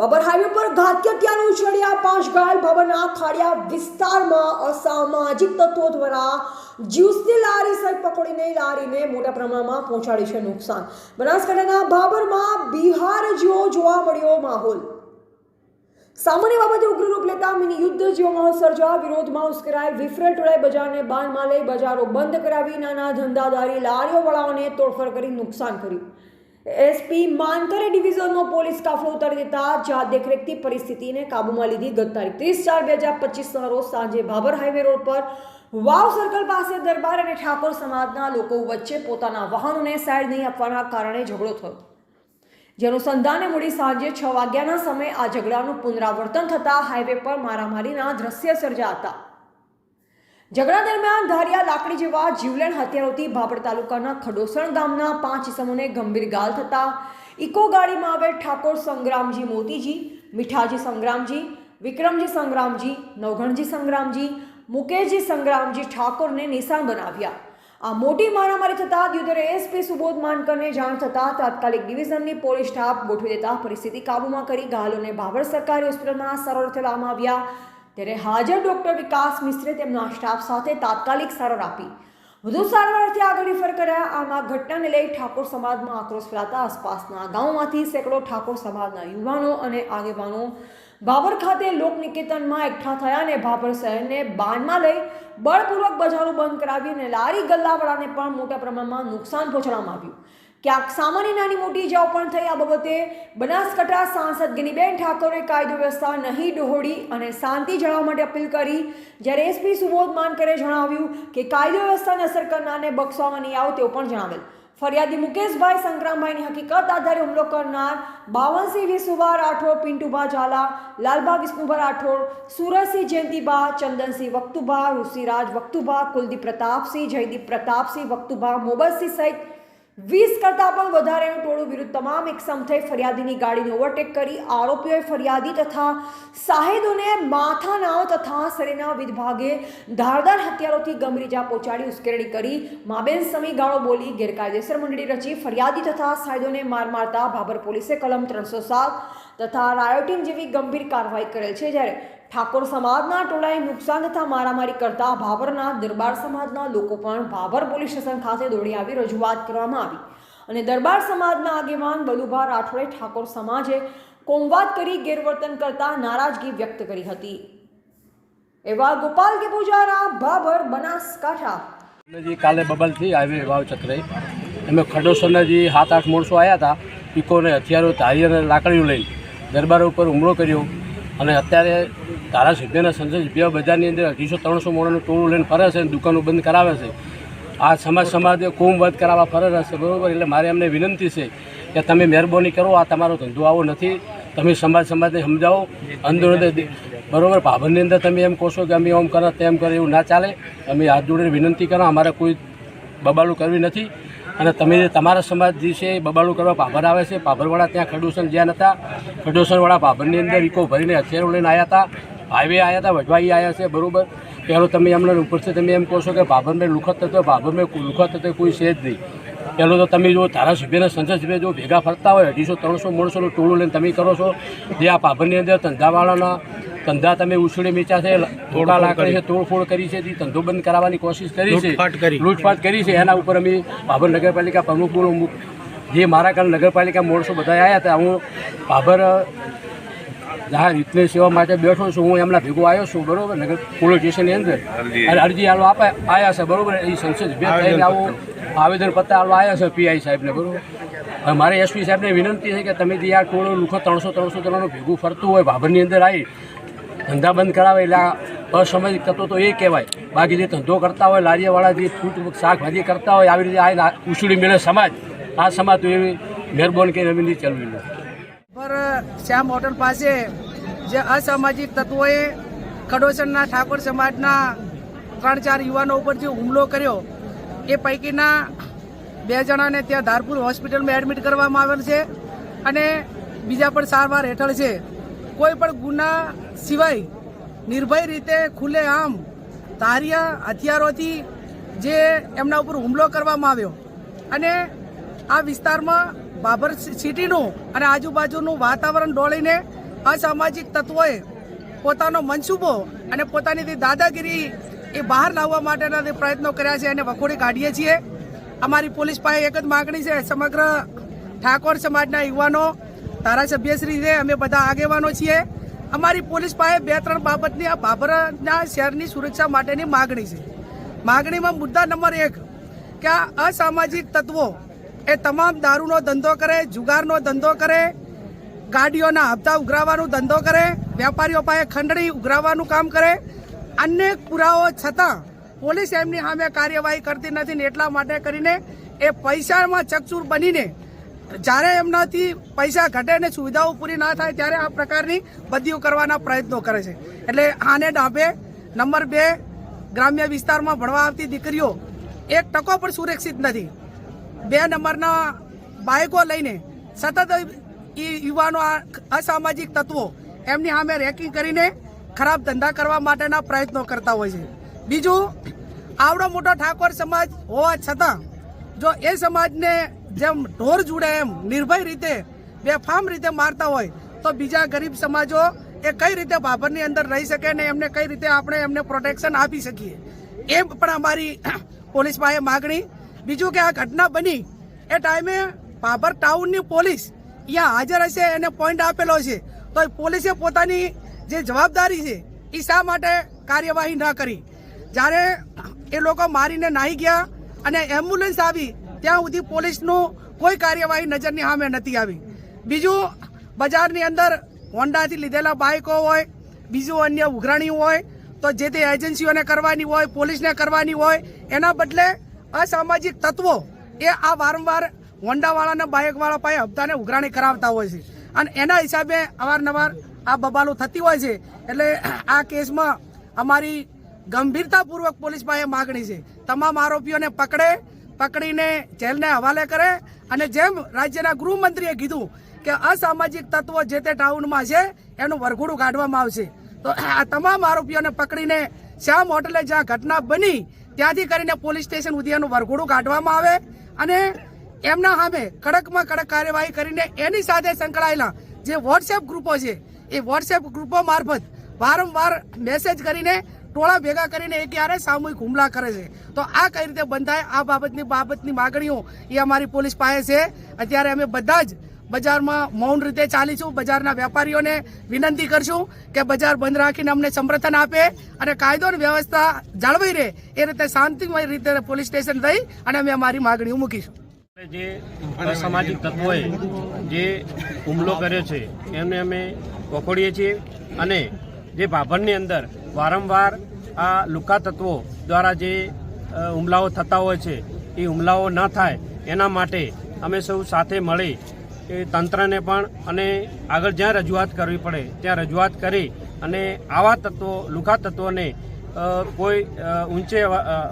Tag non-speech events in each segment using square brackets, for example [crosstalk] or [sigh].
Babur highway પર ઘાતકી હત્યાનું ઉછળ્યા પાંચ ઘાયલ ભવનના ખાડિયા વિસ્તારમાં અસામાજિક તત્વો દ્વારા જ્યુસની લારી સહિત પકડીને લારીને મોટા પ્રમાણમાં પહોંચાડી છે નુકસાન. બનાસકાંઠાના બાબરમાં બિહાર જેવો જોવા મળ્યો માહોલ. સામાન્ય બાબતે ઉગ્ર રૂપ લેતા મિની યુદ્ધ જેવો માહોલ સર્જાવા વિરોધમાં ઉશ્કેરાયેલ વિફરેલ ટોળાએ બજારને બાનમાં લઈ બજારો બંધ કરાવી નાના ધંધાદારી લારીઓવાળાઓને તોડફોડ કરી નુકસાન કર્યું. એસપી માનકરે ડિવિઝનનો પોલીસ કાફલો ઉતારી દેતા જાત દેખરેખથી પરિસ્થિતિને કાબૂમાં લીધી ગત તારીખ ત્રીસ ચાર બે હજાર પચીસના રોજ સાંજે ભાભર હાઈવે રોડ પર વાવ સર્કલ પાસે દરબાર અને ઠાકોર સમાજના લોકો વચ્ચે પોતાના વાહનોને સાઈડ નહીં આપવાના કારણે ઝઘડો થયો. જેનું સંધાને મોડી સાંજે છ વાગ્યાના સમયે આ ઝઘડાનું પુનરાવર્તન થતાં હાઈવે પર મારામારીના દ્રશ્ય સર્જા હતા. ઝઘડા દરમિયાન ધારિયા લાકડી જેવા જીવલેણ હથિયારોથી ભાભર તાલુકાના ખડોસણ ગામના પાંચ ઇસમોને ગંભીર ગાલ થતા ઇકો ગાડીમાં આવેલ ઠાકોર સંગ્રામજી મોતીજી, મીઠાજી સંગ્રામજી, વિક્રમજી સંગ્રામજી નવઘણજી સંગ્રામજી, મુકેશજી સંગ્રામજી ઠાકોરને નિશાન બનાવ્યા. આ મોટી મારામારી થતાં દ્યુધર એસપી સુબોધ માનકરને જાણ થતાં તાત્કાલિક ડિવિઝનની પોલીસ સ્ટાફ ગોઠવી દેતા પરિસ્થિતિ કાબૂમાં કરી ઘાયલોને ભાભર સરકારી હોસ્પિટલમાં સારવાર લાવવામાં આવ્યા. ત્યારે હાજર ડોક્ટર વિકાસ મિશ્રે તેમના સ્ટાફ સાથે તાત્કાલિક સારવાર આપી. વધુ સારવાર અર્થે આગળ રિફર કર્યા આમાં ઘટનાને લઈ ઠાકોર સમાજમાં આક્રોશ ફેલાતા આસપાસના ગામોમાંથી સેંકડો ઠાકોર સમાજના યુવાનો અને આગેવાનો બાબર ખાતે લોકનિકેતનમાં એકઠા થયા અને ભાભર શહેરને બાનમાં લઈ બળપૂર્વક બજારો બંધ કરાવી અને લારી ગલ્લાવાળાને પણ મોટા પ્રમાણમાં નુકસાન પહોંચાડવામાં આવ્યું. ક્યાંક સામાન્ય નાની મોટી ઇજાઓ પણ થઈ. આ બાબતે બનાસકાંઠા સાંસદ ગિનીબેન ઠાકોરે કાયદો વ્યવસ્થા નહીં ડહોળી અને શાંતિ જાળવવા માટે અપીલ કરી. જ્યારે એસપી સુબોધ માનકરે જણાવ્યું કે કાયદો વ્યવસ્થાને અસર કરનારને બક્ષવામાં નહીં આવે તેવું પણ જણાવેલ. ફરિયાદી મુકેશભાઈ સંક્રામભાઈની હકીકત આધારે હુમલો કરનાર બાવનસિંહ વિસુભા રાઠોડ, પિન્ટુભા ઝાલા લાલબા વિષ્ણુભા રાઠોડ, સુરતસિંહ જયંતિભા, ચંદનસિંહ વક્તુભા, ઋષિરાજ વક્તુભા, કુલદીપ પ્રતાપસિંહ, જયદીપ પ્રતાપસિંહ વક્તુભા મોબતસિંહ સહિત વીસ કરતાં પણ વધારેનું ટોળું વિરુદ્ધ તમામ એકસમ થઈ ફરિયાદીની ગાડીને ઓવરટેક કરી આરોપીઓએ ફરિયાદી તથા સાહેદોને માથાના તથા શરીરના વિભાગે ધારદાર હથિયારોથી ગંભીર ઇજા પહોંચાડી ઉશ્કેરણી કરી. માબેન સમયગાળો બોલી ગેરકાયદેસર મંડળી રચી ફરિયાદી તથા સાહેદોને માર મારતા ભાભર પોલીસે કલમ ત્રણસો સાત તથા રાયોટીન જેવી ગંભીર કાર્યવાહી કરેલ છે. જ્યારે ઠાકોર સમાજના ટોળાએ નુકસાન તથા મારામારી કરતા ભાભરના દરબાર સમાજના લોકો પણ ભાભર પોલીસ સ્ટેશન ખાતે દોડી આવી રજૂઆત કરવામાં આવી. અને દરબાર સમાજના આગેવાન બલુભા રાઠોડે ઠાકોર સમાજે કોમવાદ કરી ગેરવર્તન કરતા નારાજગી વ્યક્ત કરી હતી. એવા ગોપાલ કે પૂજારા, ભાભર, બનાસકાંઠા. જી કાલે બબલથી હાઈવે વાવ ચક્રે. અમે ખડોસરના જે સાત, આઠ માણસો આવ્યા હતા. પીકોને હથિયારો તારી અને લાકડીઓ લઈ દરબાર ઉપર હુમલો કર્યો. અને અત્યારે ધારાસભ્યના સંસદસભ્ય બજારની અંદર અઢીસો, ત્રણસો મોડાનું ટોળું લઈને ફરે છે અને દુકાનો બંધ કરાવે છે. આ સમાજ સમાજે કોમવધ કરાવવા ફરે રહેશે બરાબર? એટલે મારે એમને વિનંતી છે કે તમે મહેરબાની કરો, આ તમારો ધંધો આવો નથી. તમે સમાજ સમાજને સમજાવો. અંદર બરાબર? ભાભરની અંદર તમે એમ કહો કે અમે આમ કરો તેમ કરે એવું ના ચાલે. અમે હાથ જોડીને વિનંતી કરો, અમારે કોઈ બબાલું કરવી નથી. અને તમે તમારા સમાજ જે છે એ બબાલું કરવા પાભર આવે છે. ભાભરવાળા ત્યાં ખડોસણ જ્યાં હતા ખડોસણવાળા ભાભરની અંદર ઇકો ભરીને હથિયારો લઈને આવ્યા હતા. હાઈવે આવ્યા હતા, વઢવાઈ આવ્યા છે, બરાબર. પહેલો તમે એમને ઉપરથી તમે એમ કહો છો કે ભાભરને લુખત થતો ભાભરને લુખત થતો કોઈ છે જ નહીં. પહેલો તો તમે જો ધારાસભ્યના સંસદસભ્ય જો ભેગા ફરતા હોય અઢીસો ત્રણસો માણસોનું ટોળું લઈને તમે કરો છો જે આ ભાભરની અંદર ધંધાવાળાના ધંધા તમે ઉછળી મીચા છે થોડા લાકડી છે તોડફોડ કરી છે જે ધંધો બંધ કરાવવાની કોશિશ કરી છે લૂંટફાટ કરી. છે એના ઉપર અમે ભાભર નગરપાલિકા પ્રમુખ બોલું જે મારા કારણે નગરપાલિકા મોણસો બધા આવ્યા હતા હું ભાભર જાહેર હિતની સેવા માટે બેઠો છું હું એમના ભેગો આવ્યો છું બરોબર? ને પોલીસ સ્ટેશનની અંદર. અને અરજી હાલો આપે આવ્યા છે બરોબર? એ સંસદ ભેગ થઈને આવું આવેદન પત્ર આલો આવ્યા છે પીઆઈ સાહેબને બરોબર? હવે મારે એસપી સાહેબને વિનંતી છે કે તમે જે આ ટોળો લુખો ત્રણસો ત્રણસો ત્રણનું ભેગું ફરતું હોય ભાભરની અંદર આવી ધંધા બંધ કરાવે એટલે આ અસમજ થતો તો એ કહેવાય. બાકી જે ધંધો કરતા હોય લારીયાવાળા જે ફૂટ શાકભાજી કરતા હોય આવી રીતે આ ઉછળી મેળે સમાજ. આ સમાજ તો એવી મહેરબાની કરીને અમે નહીં ચલવી લો. પર શ્યામ હોટલ પાસે જે અસામાજિક તત્વોએ ખડોસણના ઠાકોર સમાજના ત્રણ ચાર યુવાનો ઉપર જે હુમલો કર્યો, એ પૈકીના બે જણાને ત્યાં ધારપુર હોસ્પિટલમાં એડમિટ કરવામાં આવેલ છે અને બીજા પણ સારવાર હેઠળ છે. કોઈ પણ ગુના સિવાય નિર્ભય રીતે ખુલ્લેઆમ તારિયા હથિયારોથી જે એમના ઉપર હુમલો કરવામાં આવ્યો અને આ વિસ્તારમાં બાબર સિટીનું અને આજુબાજુનું વાતાવરણ ડોળીને અસામાજિક તત્વોએ પોતાનો મનસૂબો અને પોતાની જે દાદાગીરી એ બહાર લાવવા માટેના જે પ્રયત્નો કર્યા છે એને વખોડી કાઢીએ છીએ. અમારી પોલીસ પાસે એક જ માગણી છે. સમગ્ર ઠાકોર સમાજના યુવાનો ધારાસભ્યશ્રી છે અમે બધા આગેવાનો છીએ. અમારી પોલીસ પાસે બે ત્રણ બાબતની આ બાબરના શહેરની સુરક્ષા માટેની માગણી છે. માગણીમાં મુદ્દા નંબર એક કે આ અસામાજિક તત્વો એ તમામ દારૂનો ધંધો કરે, જુગારનો ધંધો કરે ગાડીઓના હપ્તા ઉઘરાવવાનો ધંધો કરે, વેપારીઓ પાસે ખંડણી ઉઘરાવવાનું કામ કરે. અનેક પુરાવો છતાં પોલીસ એમની સામે કાર્યવાહી કરતી નથી ને એટલા માટે કરીને એ પૈસામાં ચકચૂર બનીને જ્યારે એમનાથી પૈસા ઘટે ને સુવિધાઓ પૂરી ના થાય ત્યારે આ પ્રકારની બદલીઓ કરવાના પ્રયત્નો કરે છે. એટલે આને ડાબે નંબર બે ગ્રામ્ય વિસ્તારમાં ભણવા આવતી દીકરીઓ એક ટકો પણ સુરક્ષિત નથી. બે નંબરના બાઇકો લઈને સતત એ યુવાનો અસામાજિક તત્વો એમની સામે રેકિંગ કરીને ખરાબ ધંધા કરવા માટેના પ્રયત્નો કરતા હોય છે. બીજું, આવડો મોટો ઠાકોર સમાજ હોવા છતાં જો એ સમાજને જેમ ઢોર જુડે એમ નિર્ભય રીતે બેફામ રીતે મારતા હોય, તો બીજા ગરીબ સમાજો એ કઈ રીતે ભાભરની અંદર રહી શકે ને એમને કઈ રીતે આપણે એમને પ્રોટેક્શન આપી શકીએ? એમ પણ અમારી [clears throat] પોલીસ પાસે માગણી. બીજું કે આ ઘટના બની એ ટાઈમે ભાભર ટાઉનની પોલીસ અહીંયા હાજર હશે એને પોઈન્ટ આપેલો છે. તો પોલીસે પોતાની જે જવાબદારી છે, એ શા માટે કાર્યવાહી ન કરી? જ્યારે એ લોકો મારીને નાહી ગયા અને એમ્બ્યુલન્સ આવી, ત્યાં સુધી પોલીસનું કોઈ કાર્યવાહી નજરની સામે નથી આવી. બીજું, બજારની અંદર હોન્ડાથી લીધેલા બાઇકો હોય, બીજું અન્ય ઉઘરાણી હોય, તો જે તે એજન્સીઓને કરવાની હોય, પોલીસને કરવાની હોય, એના બદલે અસામાજિક તત્વો એ આ વારંવાર હોન્ડાવાળાના બાઇકવાળા પાસે હપ્તાને ઉઘરાણી કરાવતા હોય છે. અને એના હિસાબે અવારનવાર આ બબાલો થતી હોય છે. એટલે આ કેસમાં અમારી ગંભીરતાપૂર્વક પોલીસ પાસે માગણી છે. તમામ આરોપીઓને પકડે, પકડીને જેલને હવાલે કરે અને જેમ રાજ્યના ગૃહમંત્રીએ કીધું કે અસામાજિક તત્વો જે તે ટાઉનમાં છે, એનું વરઘોડું કાઢવામાં આવશે. તો આ તમામ આરોપીઓને પકડીને શ્યામ હોટલે જ્યાં ઘટના બની, ત્યાંથી કરીને પોલીસ સ્ટેશન સુધી એનું વરઘોડું કાઢવામાં આવે અને એમના સામે કડકમાં કડક કાર્યવાહી કરીને એની સાથે સંકળાયેલા જે વોટ્સએપ ગ્રુપો છે, એ વોટ્સએપ ગ્રુપો મારફત વારંવાર મેસેજ કરીને ટોળા ભેગા કરીને એ ક્યારે સામૂહિક હુમલા કરે છે? તો આ કઈ રીતે બંધાય? આ બાબતની બાબતની માગણીઓ એ અમારી પોલીસ પાસે છે. અત્યારે અમે બધા જ બજારમાં મૌન રીતે ચાલીશું. બજારના વેપારીઓને વિનંતી કરશું કે બજાર બંધ રાખીને અમને સમર્થન આપે અને કાયદો વ્યવસ્થા જાળવી રહે. એ રીતે શાંતિમય રીતે પોલીસ સ્ટેશન થઈ અને અમે અમારી માગણીઓ મૂકીશું. જે અસામાજિક તત્વોએ જે હુમલો કર્યો છે, એમને અમે વખોડીએ છીએ અને જે ભાભરની અંદર વારંવાર આ લુકા તત્વો દ્વારા જે હુમલાઓ થતા હોય છે, એ હુમલાઓ ન થાય, એના માટે અમે સૌ સાથે મળી એ તંત્રને પણ અને આગળ જ્યાં રજૂઆત કરવી પડે, ત્યાં રજૂઆત કરી અને આવા તત્વો, લુકા તત્વોને કોઈ ઊંચે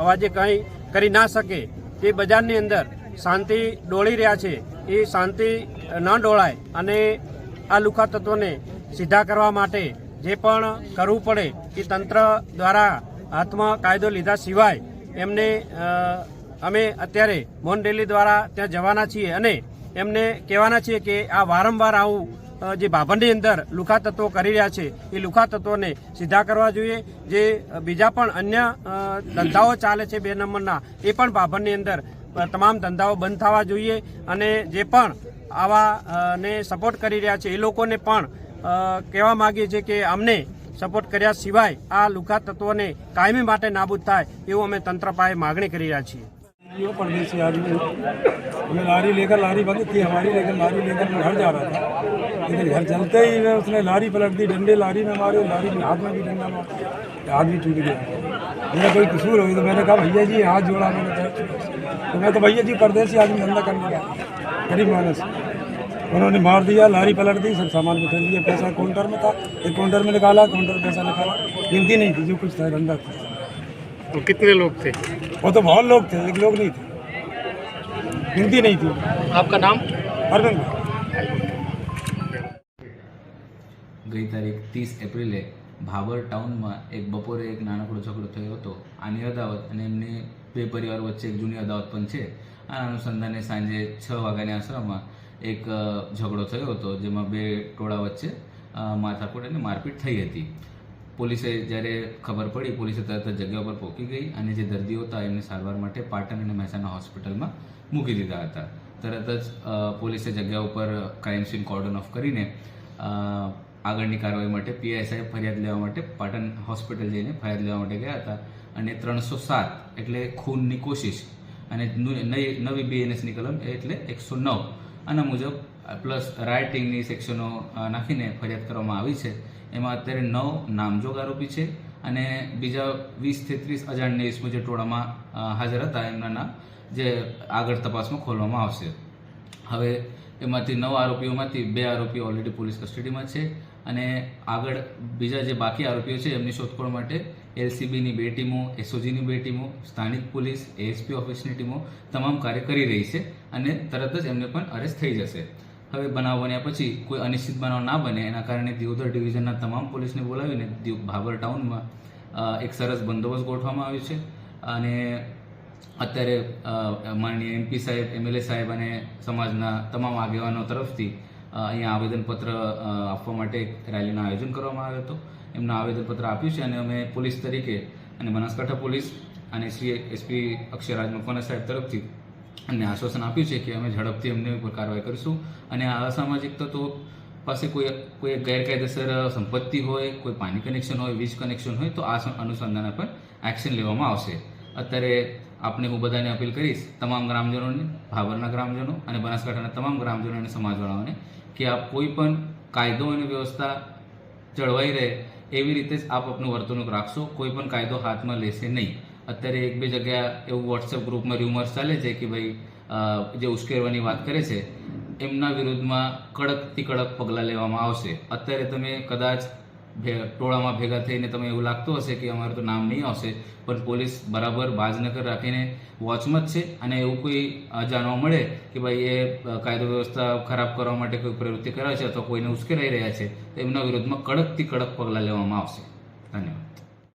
અવાજે કંઈ કરી ના શકે, તે બજારની અંદર શાંતિ ડોળી રહ્યા છે, એ શાંતિ ન ડોળાય અને આ લુખા તત્વોને સીધા કરવા માટે જે પણ કરવું પડે એ તંત્ર દ્વારા હાથમાં કાયદો લીધા સિવાય એમને અમે અત્યારે મોહન રેલી દ્વારા ત્યાં જવાના છીએ અને એમને કહેવાના છીએ કે આ વારંવાર આવું જે ભાભરની અંદર લુખા તત્વો કરી રહ્યા છે, એ લુખા તત્વોને સીધા કરવા જોઈએ. જે બીજા પણ અન્ય ધંધાઓ ચાલે છે બે નંબરના, એ પણ ભાભંડની અંદર તમામ ધંધાઓ બંધ થવા જોઈએ અને જે પણ આવા અ, ને સપોર્ટ કરી રહ્યા છે એ લોકોને પણ અ, કહેવા માંગીએ છીએ કે અમને સપોર્ટ કર્યા સિવાય આ લુખા તત્વોને કાયમી માટે નાબૂદ થાય એવું અમે તંત્ર પાસે માગણી કરી રહ્યા છીએ ये परदेसी आदमी है। हमें लारी लेकर लारी बंद थी हमारी लेकिन लारी लेकर मैं घर जा रहा था लेकिन घर चलते ही मैं उसने लारी पलट दी डंडे लारी में मारे लारी में हाथ में भी डंडा मारा हाथ भी टूट गया मेरा कोई कसूर हो गया तो मैंने कहा भैया जी हाथ जोड़ा मैंने पैर छुआ। तो मैं तो भैया जी परदेसी आदमी धंधा करने का गरीब मानस उन्होंने मार दिया लारी पलट दी सब सामान को लिया पैसा काउंटर में था एक काउंटर में निकाला काउंटर पैसा निकाला गिनती नहीं थी जो कुछ था धंधा था तो कितने लोग थे वो तो बहुत लोग थे एक लोग नहीं थे गिनती नहीं थी आपका नाम अरविंद ગઈ તારીખ ત્રીસ એપ્રિલે ભાબર ટાઉનમાં એક બપોરે એક નાનકડો ઝઘડો થયો હતો આની અદાવત અને એમની બે પરિવાર વચ્ચે એક જૂની અદાવત પણ છે. આ અનુસંધાને સાંજે છ વાગ્યાની આશરામાં એક ઝઘડો થયો હતો, જેમાં બે ટોળા વચ્ચે માથાકૂટ અને મારપીટ થઈ હતી. પોલીસે જ્યારે ખબર પડી, પોલીસે તરત જ જગ્યા પર પહોંચી ગઈ અને જે દર્દીઓ હતા એમને સારવાર માટે પાટણ અને મહેસાણા હોસ્પિટલમાં મૂકી દીધા હતા. તરત જ પોલીસે જગ્યા ઉપર ક્રાઇમ સીન કોર્ડન ઓફ કરીને આગળની કાર્યવાહી માટે પીએસઆઈ ફરિયાદ લેવા માટે પાટણ હોસ્પિટલ જઈને ફરિયાદ લેવા માટે ગયા હતા. અને ત્રણસો સાત, એટલે ખૂનની કોશિશ. અને નવી બીએનએસની કલમ, એટલે એકસો નવ. આના મુજબ પ્લસ રાઇટિંગની સેક્શનો નાખીને ફરિયાદ કરવામાં આવી છે. એમાં અત્યારે નવ નામજોગ આરોપી છે અને બીજા વીસથી ત્રીસ અજાણ્યા ઇસમો જે ટોળામાં હાજર હતા. એમના નામ જે આગળ તપાસમાં ખોલવામાં આવશે. હવે એમાંથી નવ આરોપીઓમાંથી બે આરોપીઓ ઓલરેડી પોલીસ કસ્ટડીમાં છે. અને આગળ બીજા જે બાકી આરોપીઓ છે, એમની શોધખોળ માટે એલસીબીની બે ટીમો, એસઓજીની બે ટીમો, સ્થાનિક પોલીસ, એએસપી ઓફિસની ટીમો તમામ કાર્ય કરી રહી છે અને તરત જ એમને પણ અરેસ્ટ થઈ જશે. હવે બનાવ બન્યા પછી કોઈ અનિશ્ચિત બનાવ ના બને, એના કારણે દિયોદર ડિવિઝનના તમામ પોલીસને બોલાવીને ભાભર ટાઉનમાં એક સરસ બંદોબસ્ત ગોઠવવામાં આવ્યો છે. અને અત્યારે માનનીય એમપી સાહેબ એમએલએ સાહેબ અને સમાજના તમામ આગેવાનો તરફથી અહીંયા આવેદનપત્ર આપવા માટે એક રેલીનું આયોજન કરવામાં આવ્યું હતું. એમનું આવેદનપત્ર આપ્યું છે અને અમે પોલીસ તરીકે અને બનાસકાંઠા પોલીસ અને શ્રી એસપી અક્ષયરાજ મકવાના સાહેબ તરફથી અમને આશ્વાસન આપ્યું છે કે અમે ઝડપથી એમને ઉપર કાર્યવાહી કરીશું. અને આ અસામાજિક તત્વો પાસે કોઈ કોઈ ગેરકાયદેસર સંપત્તિ હોય, કોઈ પાણી કનેક્શન હોય, વીજ કનેક્શન હોય, તો આ અનુસંધાન પર એક્શન લેવામાં આવશે. અત્યારે આપણે હું બધાને અપીલ કરીશ, તમામ ગ્રામજનોને ભાભરના ગ્રામજનો અને બનાસકાંઠાના તમામ ગ્રામજનો અને સમાજવાળાઓને કે આપ કોઈ પણ કાયદો અને વ્યવસ્થા જળવાઈ રહે, એવી રીતે જ આપ આપનું વર્તણૂક રાખશો. કોઈ પણ કાયદો હાથમાં લેશે નહીં. અત્યારે એક બે જગ્યા એવું વોટ્સએપ ગ્રુપમાં ર્યુમર્સ ચાલે છે કે ભાઈ જે ઉશ્કેરવાની વાત કરે છે, એમના વિરુદ્ધમાં કડકથી કડક પગલાં લેવામાં આવશે. અત્યારે તમે કદાચ ટોળામાં ભેગા થઈને તમે એવું લાગતું હશે કે અમારું તો નામ નહીં આવશે, પણ પોલીસ બરાબર બાજનગર રાખીને વોચમાં જ છે અને એવું કોઈ જાણવા મળે કે ભાઈ એ કાયદો વ્યવસ્થા ખરાબ કરવા માટે કોઈ પ્રવૃત્તિ કરે છે અથવા કોઈને ઉશ્કેરાઈ રહ્યા છે, તો એમના વિરોધમાં કડકથી કડક પગલાં લેવામાં આવશે. ધન્યવાદ.